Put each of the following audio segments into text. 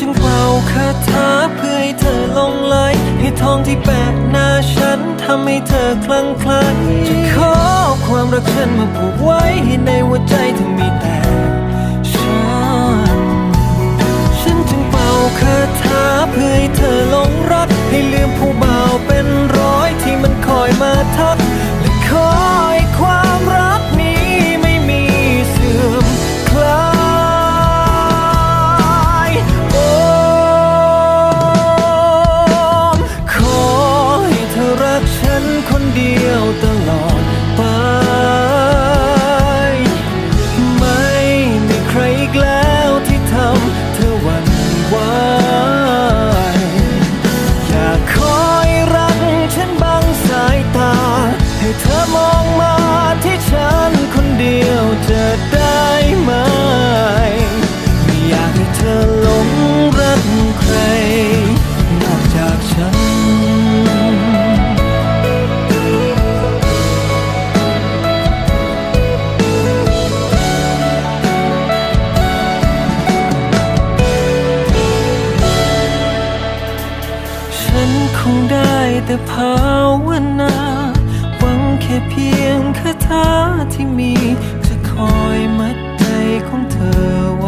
จึงเป่าคาถาเพื่อให้เธอลงไหลให้ทองที่แปะหน้าฉันทำให้เธอคลั่งไคล้จะขอความรักฉันมาผูกไว้ให้ในหัวใจเธอมีแต่ฉัน ฉันจึงเป่าคาถาเพื่อให้เธอลงรักให้ลืมผู้บ อมองมาที่ฉันคนเดียวจะได้ไหม ไม่อยากให้เธอหลงรักใคร นอกจากฉัน ฉันคงได้แต่ภาวนา ค่เพียงคาถาที่มีจะคอยมัดใจของเธอไว้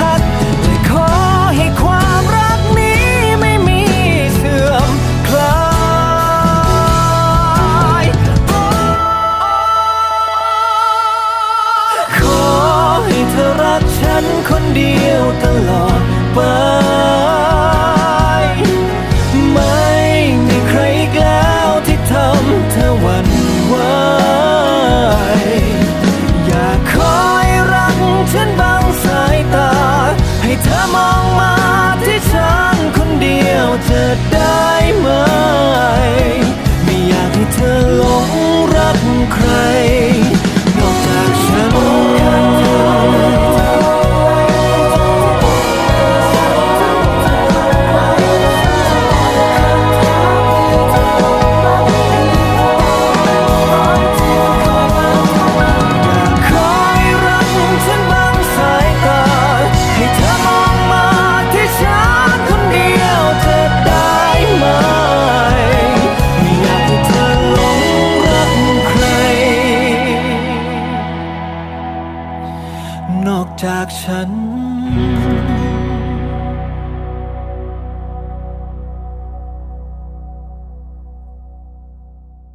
คนเดียวตลอดไป ไม่มีใครอีกแล้วที่ทำเธอหวั่นไหวอยากคอยรักฉันบางสายตา ให้เธอมอง ฉัน